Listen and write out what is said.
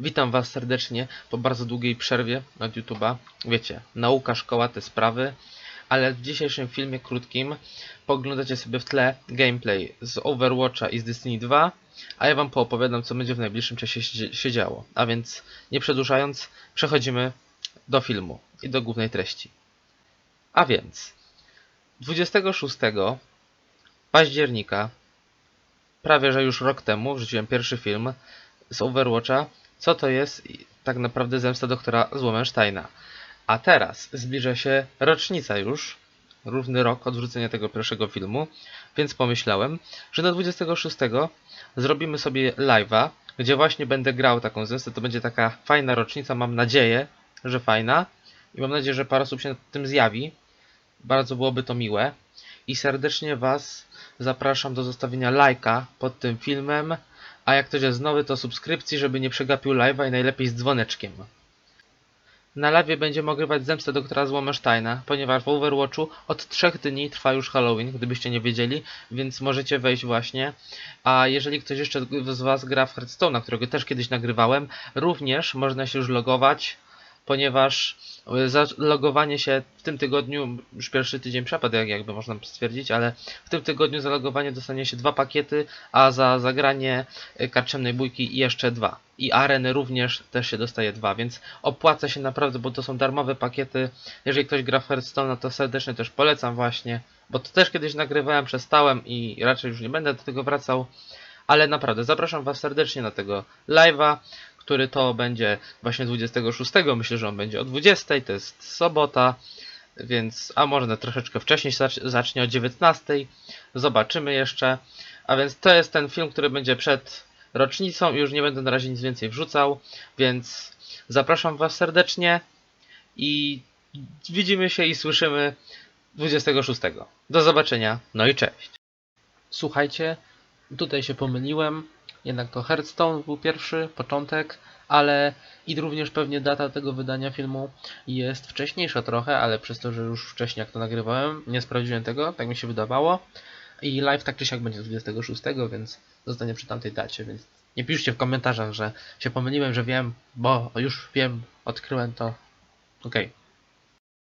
Witam Was serdecznie po bardzo długiej przerwie od YouTube'a. Wiecie, nauka, szkoła, te sprawy, ale w dzisiejszym filmie krótkim pooglądacie sobie w tle gameplay z Overwatcha i z Destiny 2, a ja Wam poopowiadam, co będzie w najbliższym czasie się działo. A więc, nie przedłużając, przechodzimy do filmu i do głównej treści. A więc, 26 października, prawie że już rok temu, wrzuciłem pierwszy film z Overwatcha, co to jest tak naprawdę zemsta doktora Złomensteina. A teraz zbliża się rocznica już, równy rok od wrzucenia tego pierwszego filmu, więc pomyślałem, że na 26 zrobimy sobie live'a, gdzie właśnie będę grał taką zemstę. To będzie taka fajna rocznica, mam nadzieję, że fajna i mam nadzieję, że parę osób się nad tym zjawi. Bardzo byłoby to miłe. I serdecznie Was zapraszam do zostawienia lajka pod tym filmem, a jak ktoś jest nowy, to subskrypcji, żeby nie przegapił live'a i najlepiej z dzwoneczkiem. Na live będziemy ogrywać zemstę doktora Złomensteina, ponieważ w Overwatchu od trzech dni trwa już Halloween, gdybyście nie wiedzieli, więc możecie wejść właśnie. A jeżeli ktoś jeszcze z Was gra w Hearthstone'a, którego też kiedyś nagrywałem, również można się już logować, ponieważ e, zalogowanie się w tym tygodniu, już pierwszy tydzień przepadł, jak jakby można stwierdzić, ale w tym tygodniu za logowanie dostanie się dwa pakiety, a za zagranie e, karczemnej bójki jeszcze dwa. I areny również też się dostaje dwa, więc opłaca się naprawdę, bo to są darmowe pakiety. Jeżeli ktoś gra w Hearthstone, to serdecznie też polecam właśnie, bo to też kiedyś nagrywałem, przestałem i raczej już nie będę do tego wracał. Ale naprawdę, zapraszam Was serdecznie na tego live'a, który to będzie właśnie 26. Myślę, że on będzie o 20. To jest sobota, więc a może troszeczkę wcześniej zac- zacznie o 19. Zobaczymy jeszcze. A więc to jest ten film, który będzie przed rocznicą i już nie będę na razie nic więcej wrzucał, więc zapraszam Was serdecznie i widzimy się i słyszymy 26. Do zobaczenia, no i cześć. Słuchajcie, tutaj się pomyliłem, jednak to Hearthstone był pierwszy, początek, ale i również pewnie data tego wydania filmu jest wcześniejsza trochę, ale przez to, że już wcześniej jak to nagrywałem, nie sprawdziłem tego, tak mi się wydawało. I live tak czy siak będzie 26, więc zostanie przy tamtej dacie, więc nie piszcie w komentarzach, że się pomyliłem, że wiem, bo już wiem, odkryłem to. Okej.